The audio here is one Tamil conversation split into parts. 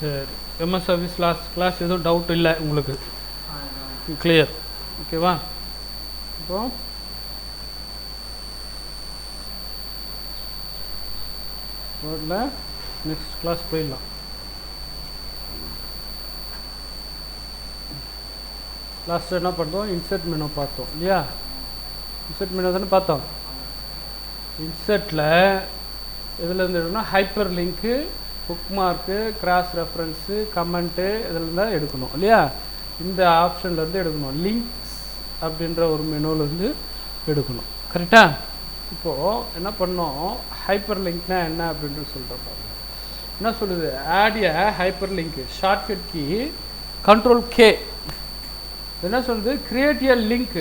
சரி. எம்எஸ் ஆஃபீஸ் கிளாஸ் கிளாஸ் எதுவும் டவுட் இல்லை உங்களுக்கு. கிளியர் ஓகேவா இப்போ வேர்டில் நெக்ஸ்ட் கிளாஸ் போயிடலாம். லாஸ்ட் என்ன பார்த்தோம்? இன்செர்ட் மெனு பார்த்தோம் இல்லையா? இன்செர்ட் மெனு தானே பார்த்தோம். இன்செர்ட்டில் எதுலேருந்து எடுக்கணும் hyperlink bookmark cross reference comment இதில் தான் எடுக்கணும் இல்லையா? இந்த ஆப்ஷன்லேருந்து எடுக்கணும். லிங்க்ஸ் அப்படின்ற ஒரு மெனுவிலேருந்து எடுக்கணும். கரெக்டாக இப்போது என்ன பண்ணோம்? ஹைப்பர் லிங்க்னா என்ன அப்படின்ட்டு சொல்கிறப்ப என்ன சொல்லுது? ஆடிய hyperlink shortcut key control K என்ன சொல்லுது? கிரியேட் எ லிங்க்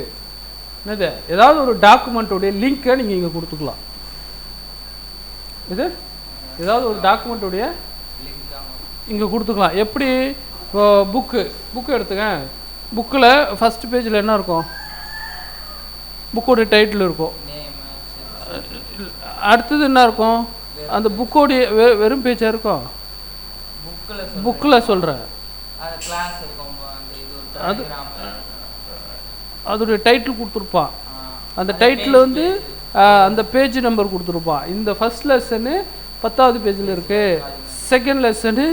என்னது? ஏதாவது ஒரு டாக்குமெண்ட்டுடைய லிங்க்கை நீங்கள் இங்கே கொடுத்துக்கலாம். இது? ஏதாவது ஒரு டாக்குமெண்ட்டுடைய இங்கே கொடுத்துக்கலாம். எப்படி? இப்போ புக்கு புக்கு எடுத்துங்க புக்கில் ஃபஸ்ட் பேஜில் என்ன இருக்கும்? புக்கோடைய டைட்டில் இருக்கும். அடுத்தது என்ன இருக்கும்? அந்த புக்கோடைய வெ வெறும் பேஜாக இருக்கும்? புக்கில் சொல்கிறேன் அது அதோடைய டைட்டில் கொடுத்துருப்பான் அந்த டைட்டில் வந்து அந்த பேஜ் நம்பர் கொடுத்துருப்பான் இந்த ஃபர்ஸ்ட் லெசனு பத்தாவது பேஜில் இருக்குது செகண்ட் லெசனு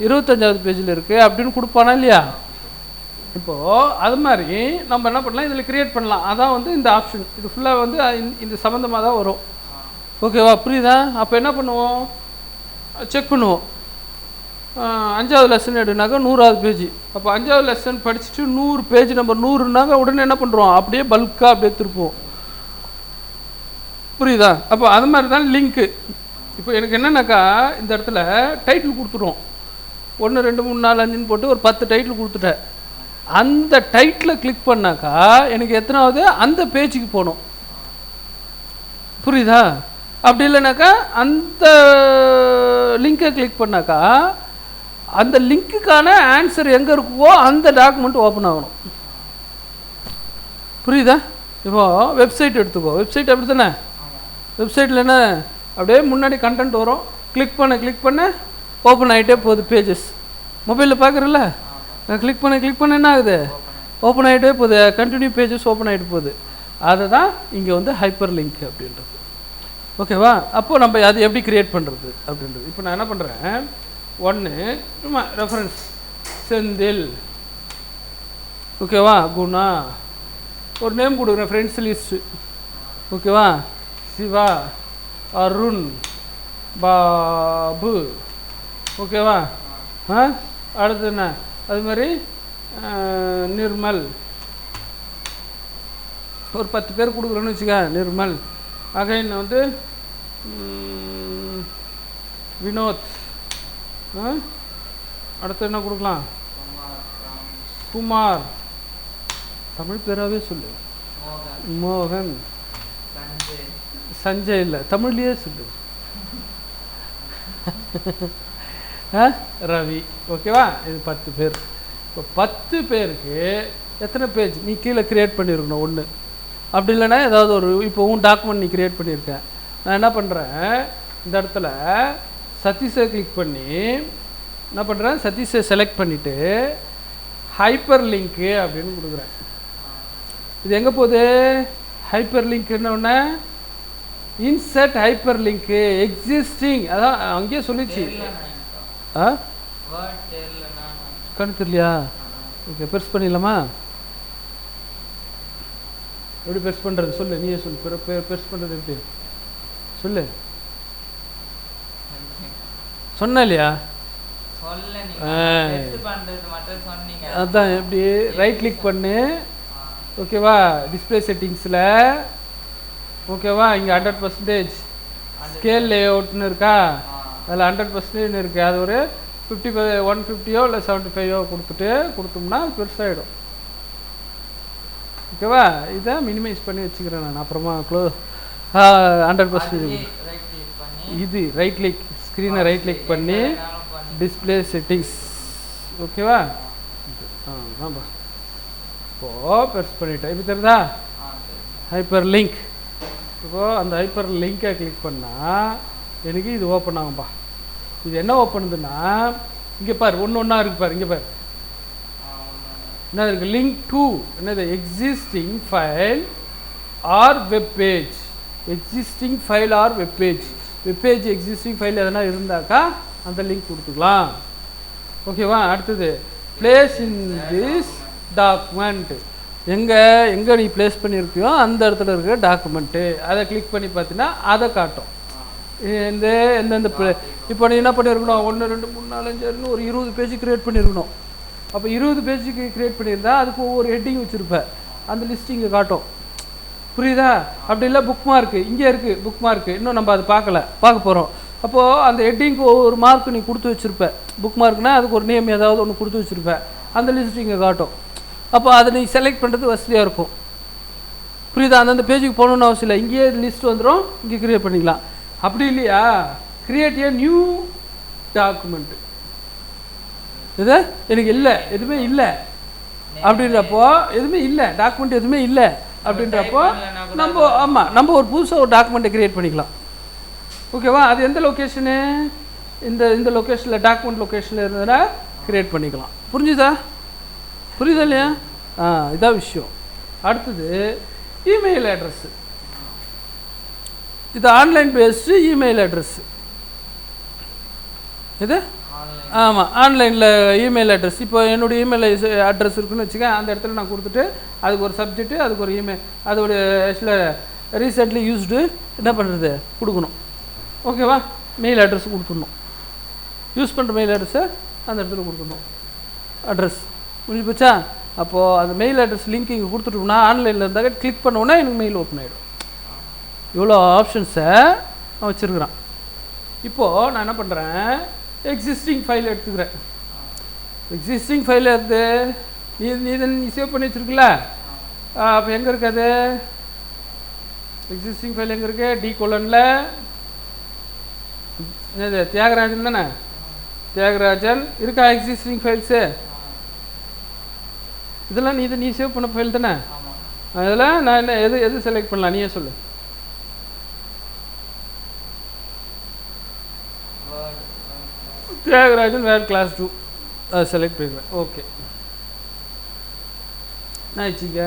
இருபத்தஞ்சாவது பேஜில் இருக்குது அப்படின்னு கொடுப்பானா இல்லையா? இப்போது அது மாதிரி நம்ம என்ன பண்ணலாம்? இதில் கிரியேட் பண்ணலாம். அதான் வந்து இந்த ஆப்ஷன் இது ஃபுல்லாக வந்து இந்த- சம்மந்தமாக தான் வரும். ஓகேவா புரியுதா? அப்போ என்ன பண்ணுவோம்? செக் பண்ணுவோம். அஞ்சாவது லெசன் எடுனாக்கா நூறாவது பேஜ். அப்போ அஞ்சாவது லெசன் படிச்சுட்டு நூறு பேஜ் நம்பர் நூறுனாக்கா உடனே என்ன பண்ணுறோம் அப்படியே பல்காக அப்படியே திருப்போம் புரியுதா? அப்போ அது மாதிரி தான் லிங்க்கு இப்போ எனக்கு என்னன்னாக்கா இந்த இடத்துல டைட்டில் கொடுத்துருவோம் ஒன்று ரெண்டு மூணு நாலு அஞ்சுன்னு போட்டு ஒரு பத்து டைட்டில் கொடுத்துட்டேன். அந்த டைட்டில் கிளிக் பண்ணாக்கா எனக்கு எத்தனாவது அந்த பேஜுக்கு போகணும். புரியுதா? அப்படி இல்லைனாக்கா அந்த லிங்கை கிளிக் பண்ணாக்கா அந்த லிங்க்குக்கான ஆன்சர் எங்கே இருக்குவோ அந்த டாக்குமெண்ட் ஓப்பன் ஆகணும். புரியுதா? இப்போ வெப்சைட் எடுத்துக்கோ. வெப்சைட் அப்படி தானே. வெப்சைட்டில் என்ன? அப்படியே முன்னாடி கண்டென்ட் வரும். கிளிக் பண்ண கிளிக் பண்ண ஓப்பன் ஆகிட்டே போகுது பேஜஸ் மொபைலில் பார்க்குறல கிளிக் பண்ண கிளிக் பண்ண என்ன ஆகுது? ஓப்பன் ஆகிட்டே போகுது. கண்டினியூ பேஜஸ் ஓப்பன் ஆகிட்டு போகுது. அதை தான் இங்கே வந்து ஹைப்பர் லிங்க் அப்படின்றது ஓகேவா அப்போ நம்ம அது எப்படி க்ரியேட் பண்ணுறது அப்படின்றது. இப்போ நான் என்ன பண்ணுறேன் ஒன்று சும்மா ரெஃபரன்ஸ் செந்தில் ஓகேவா குணா. ஒரு நேம் கொடுக்குறேன் ஃப்ரெண்ட்ஸ் லிஸ்ட்டு ஓகேவா சிவா. அருண் பாபு ஓகேவா ஆ? அடுத்து என்ன? அது மாதிரி நிர்மல். ஒரு பத்து பேர் கொடுக்குறோன்னு வச்சுக்க நிர்மல். அகைன் வந்து வினோத். அடுத்து என்ன கொடுக்கலாம்? குமார். தமிழ் பேராகவே சொல்லு. மோகன். சஞ்சய் இல்லை. தமிழ்லேயே சொல்லு. ஆ? ரவி. ஓகேவா? இது பத்து பேர். இப்போ பத்து பேருக்கு எத்தனை பேஜ் நீ கீழே க்ரியேட் பண்ணியிருக்கணும் ஒன்று அப்படி இல்லைன்னா ஏதாவது ஒரு இப்போ உன் டாக்குமெண்ட் நீ க்ரியேட் பண்ணியிருக்கேன் நான் என்ன பண்ணுறேன் இந்த இடத்துல சதீஷை கிளிக் பண்ணி என்ன பண்ணுறேன் சதீஷை செலக்ட் பண்ணிவிட்டு ஹைப்பர் லிங்க்கு அப்படின்னு கொடுக்குறேன். இது எங்கே போகுது? ஹைப்பர் லிங்க் ஒன்று இன்சர்ட் ஹைப்பர் லிங்க்கு எக்ஸிஸ்டிங் அதான் அங்கேயே சொல்லிச்சு. ஆ. கணக்கு தெரியலையா? ஓகே பெருசு பண்ணிடலாமா? எப்படி பெருசு பண்ணுறது சொல்லு நீயே சொல்லு. பெரு பெரு- பெருசு பண்ணுறது எப்படி? சொல்லு. சொன்ன இல்லையா. அதான் எப்படி ரைட் கிளிக் பண்ணு. ஓகேவா? டிஸ்பிளே செட்டிங்ஸில் ஓகேவா? இங்கே ஹண்ட்ரட் பர்சன்டேஜ் ஸ்கேல் லேஅவுட்னு இருக்கா? ஆ, அதில் ஹண்ட்ரட் பர்சன்டேஜ் இருக்குது அது ஒரு ஃபிஃப்டி ஒன் ஃபிஃப்டியோ இல்லை செவன்ட்டி ஃபைவோ கொடுத்துட்டு கொடுத்தோம்னா பெருசாகிடும் ஓகேவா? இதை மினிமைஸ் பண்ணி வச்சுக்கிறேன் நான். அப்புறமா க்ளோ ஹண்ட்ரட் பர்சன்டேஜ் இது ரைட் கிளிக் ஸ்க்ரீனை ரைட் கிளிக் பண்ணி. டிஸ்பிளே செட்டிங்ஸ் ஓகேவா? ஆ ஆமாம் இப்போது பெருசு பண்ணிட்டேன். இப்போ தெரியுதா. ஹைப்பர் லிங்க் இப்போது அந்த ஹைப்பர் லிங்கை கிளிக் பண்ணால் எனக்கு இது ஓப்பன் ஆகும்பா. இது என்ன ஓப்பன் இங்கே பாரு ஒன்று ஒன்றா இருக்கு பாரு இங்கே பாரு. என்ன இருக்கு? லிங்க் டூ என்னது? Existing file or web page existing file or web page web page existing file எதனா இருந்தாக்கா அந்த லிங்க் கொடுத்துக்கலாம். ஓகேவா அடுத்தது. பிளேஸ் இன் திஸ் டாக்குமெண்ட் எங்கே எங்கே நீ ப்ளேஸ் பண்ணியிருக்கியோ அந்த இடத்துல இருக்கிற டாக்குமெண்ட்டு அதை கிளிக் பண்ணி பார்த்தீங்கன்னா அதை காட்டும். இந்த எந்தெந்த ப்ளே இப்போ நீ என்ன பண்ணியிருக்கணும்? ஒன்று ரெண்டு மூணு நாலு அஞ்சு ஆறுன்னு ஒரு இருபது பேஜ் க்ரியேட் பண்ணியிருக்கணும். அப்போ இருபது பேஜுக்கு க்ரியேட் பண்ணியிருந்தா அதுக்கு ஒவ்வொரு ஹெட்டிங் வச்சுருப்பேன் அந்த லிஸ்ட் இங்கே காட்டும். புரியுதா? அப்படி இல்லை புக் மார்க்கு இங்கே இருக்குது புக் மார்க்கு இன்னும் நம்ம அதை பார்க்கல. பார்க்க போகிறோம் அப்போது அந்த ஹெட்டிங்க்கு ஒவ்வொரு மார்க் நீ கொடுத்து வச்சுருப்ப. புக் மார்க்னால் அதுக்கு ஒரு நேம் ஏதாவது ஒன்று கொடுத்து வச்சுருப்பேன் அந்த லிஸ்ட் இங்கே காட்டும். அப்போ அதை நீ செலக்ட் பண்ணுறது வசதியாக இருக்கும். புரியுதா? அந்தந்த பேஜுக்கு போகணுன்னு அவசியம் இல்லை. இங்கேயே லிஸ்ட் வந்துடும் இங்கே கிரியேட் பண்ணிக்கலாம். அப்படி இல்லையா? கிரியேட் ஏ நியூ டாக்குமெண்ட் இது எனக்கு இல்லை. எதுவுமே இல்லை. அப்படின்றப்போ எதுவுமே இல்லை. டாக்குமெண்ட் எதுவுமே இல்லை. அப்படின்றப்போ நம்ம ஆமாம் நம்ம ஒரு புதுசாக ஒரு டாக்குமெண்ட்டை கிரியேட் பண்ணிக்கலாம். ஓகேவா அது எந்த லொக்கேஷனு இந்த இந்த லொக்கேஷனில் டாக்குமெண்ட் லொக்கேஷனில் இருந்ததுன்னா கிரியேட் பண்ணிக்கலாம். புரிஞ்சுதா? புரியுதா இல்லையா? ஆ இதான் விஷயம். அடுத்தது இமெயில் அட்ரஸ்ஸு இது ஆன்லைன் பேஸ்டு இமெயில் அட்ரஸ்ஸு இது? ஆமாம் ஆன்லைனில் இமெயில் அட்ரஸ் இப்போ என்னுடைய இமெயில் அட்ரஸ் இருக்குன்னு வச்சுக்க அந்த இடத்துல நான் கொடுத்துட்டு அதுக்கு ஒரு சப்ஜெக்ட்டு அதுக்கு ஒரு இமெயில் அதோட சில ரீசெண்ட்லி யூஸ்டு என்ன பண்ணுறது கொடுக்கணும். ஓகேவா மெயில் அட்ரஸ் கொடுத்துடணும். யூஸ் பண்ணுற மெயில் அட்ரஸை அந்த இடத்துல கொடுத்துடணும். அட்ரஸ் முடிஞ்சு போச்சா அப்போது அந்த மெயில் அட்ரஸ் லிங்க் இங்கே கொடுத்துட்டோம்னா ஆன்லைனில் இருந்தாக்க கிளிக் பண்ணோன்னா எனக்கு மெயில் ஓப்பன் ஆகிடும் இவ்வளோ ஆப்ஷன்ஸை நான் வச்சுருக்குறான். இப்போது நான் என்ன பண்ணுறேன் எக்ஸிஸ்டிங் ஃபைல் எடுத்துக்கிறேன். எக்ஸிஸ்டிங் ஃபைல் எடுத்து நீ நீ நீ சேவ் பண்ணி வச்சுருக்கல அப்போ எங்கே இருக்குது அது? எக்ஸிஸ்டிங் ஃபைல் எங்கே இருக்குது டி கொலனில் என்னது தியாகராஜன் தானே? தியாகராஜன் இருக்கா எக்ஸிஸ்டிங் ஃபைல்ஸு இதெல்லாம் நீ இதை நீ சேவ் பண்ண ஃபைல் தானே? அதெல்லாம் நான் என்ன எது எது செலக்ட் பண்ணலாம்? நீயே சொல்லு. தியாகராஜன் வேறு கிளாஸ் டூ அதை செலக்ட் பண்ணிடுவேன். ஓகே என்னாச்சுங்க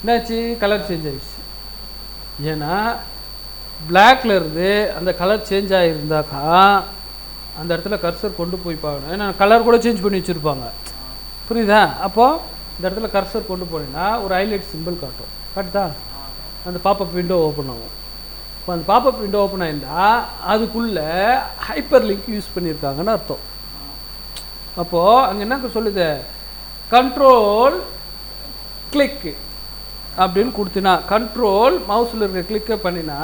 என்னாச்சு கலர் சேஞ்ச் ஆயிடுச்சு. ஏன்னா பிளாக்ல இருந்து அந்த கலர் சேஞ்ச் ஆகிருந்தாக்கா அந்த இடத்துல கர்சர் கொண்டு போய் பார்க்கணும். ஏன்னா கலர் கூட சேஞ்ச் பண்ணி வச்சுருப்பாங்க. புரியுதா? அப்போது இந்த இடத்துல கர்சர் கொண்டு போனீங்கன்னா ஒரு ஹைலைட் சிம்பிள் காட்டும். காட்டுதா அந்த பாப்பப் விண்டோ ஓப்பன் ஆகும். இப்போ அந்த பாப்பப் விண்டோ ஓப்பன் ஆயிருந்தா அதுக்குள்ளே ஹைப்பர் லிங்க் யூஸ் பண்ணியிருக்காங்கன்னு அர்த்தம். அப்போது அங்கே என்ன சொல்லுது? கண்ட்ரோல் கிளிக்கு அப்படின்னு கொடுத்தினா கண்ட்ரோல் மவுஸில் இருக்க கிளிக்கை பண்ணினா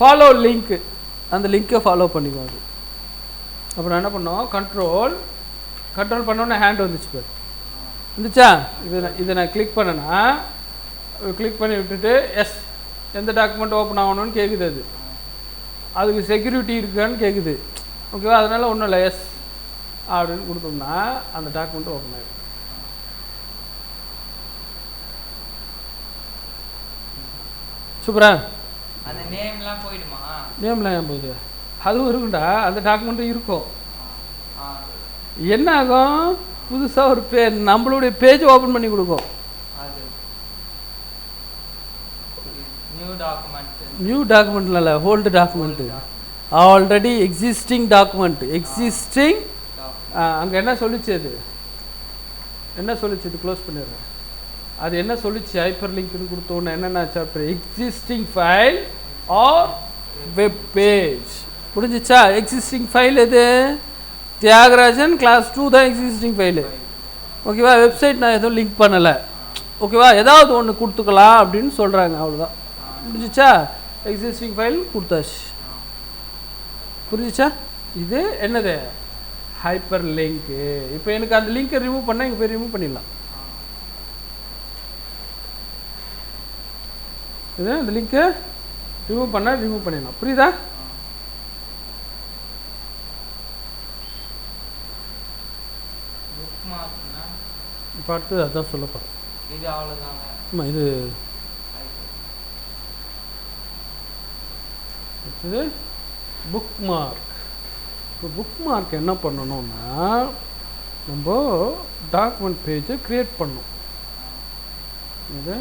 ஃபாலோ லிங்க்கு அந்த லிங்க்கை ஃபாலோ பண்ணிக்குவாங்க அது. அப்புறம் என்ன பண்ணோம்? கண்ட்ரோல் கண்ட்ரோல் பண்ணோன்னே ஹேண்ட் வந்துச்சு பாரு. வந்துச்சா? இது இதை நான் கிளிக் பண்ணேன்னா கிளிக் பண்ணி விட்டுட்டு எஸ் எந்த டாக்குமெண்ட் ஓப்பன் ஆகணும்னு கேட்குது அது. அதுக்கு செக்யூரிட்டி இருக்கான்னு கேட்குது ஓகேவா அதனால் ஒன்றும் இல்லை. எஸ் அப்படின்னு கொடுத்தோம்னா அந்த டாக்குமெண்ட் ஓப்பன் ஆகிடும் சூப்பரா? அந்த நேம்லாம் போயிடுமா? நேம்லாம் ஏன் போகுது? அதுவும் இருக்கும்டா. அந்த டாக்குமெண்ட்டும் இருக்கும். என்ன ஆகும்? புதுசாக ஒரு பே நம்மளுடைய பேஜ் ஓப்பன் பண்ணி கொடுக்கும். அது நியூ டாக்குமெண்ட் நியூ டாக்குமெண்ட்ல இல்லை old document already existing document existing அங்கே என்ன சொல்லிச்சு அது? என்ன சொல்லிச்சு இது? க்ளோஸ் பண்ணிடுறேன். அது என்ன சொல்லிச்சு? ஹைப்பர் லிங்க்னு கொடுத்தோன்னே என்னென்ன chapter existing file or web page முடிஞ்சிச்சா எக்ஸிஸ்டிங் ஃபைல் எது? தியாகராஜன் கிளாஸ் டூ தான் எக்ஸிஸ்டிங் ஃபைலு ஓகேவா வெப்சைட் நான் எதுவும் லிங்க் பண்ணலை. ஓகேவா ஏதாவது ஒன்று கொடுத்துக்கலாம் அப்படின்னு சொல்கிறாங்க அவ்வளோதான் முடிஞ்சிச்சா எக்ஸிஸ்டிங் ஃபைல் கொடுத்தாச்சு. புரிஞ்சிச்சா? இது என்னது? ஹைப்பர் லிங்க்கு இப்போ எனக்கு அந்த லிங்கை ரிமூவ் பண்ணால் இங்கே போய் ரிமூவ் பண்ணிடலாம். இது அந்த லிங்க்கை ரிமூவ் பண்ணால் ரிமூவ் பண்ணிடலாம். புரியுதா புக் மார்க்னா இப்போ அடுத்தது அதான் சொல்ல போகிறேன் இது அவ்வளோதாங்க ஆமாம் இது இது புக் மார்க் இப்போ புக் மார்க் என்ன பண்ணணும்னா நம்ம டாக்குமெண்ட் பேஜை க்ரியேட் பண்ணணும். இது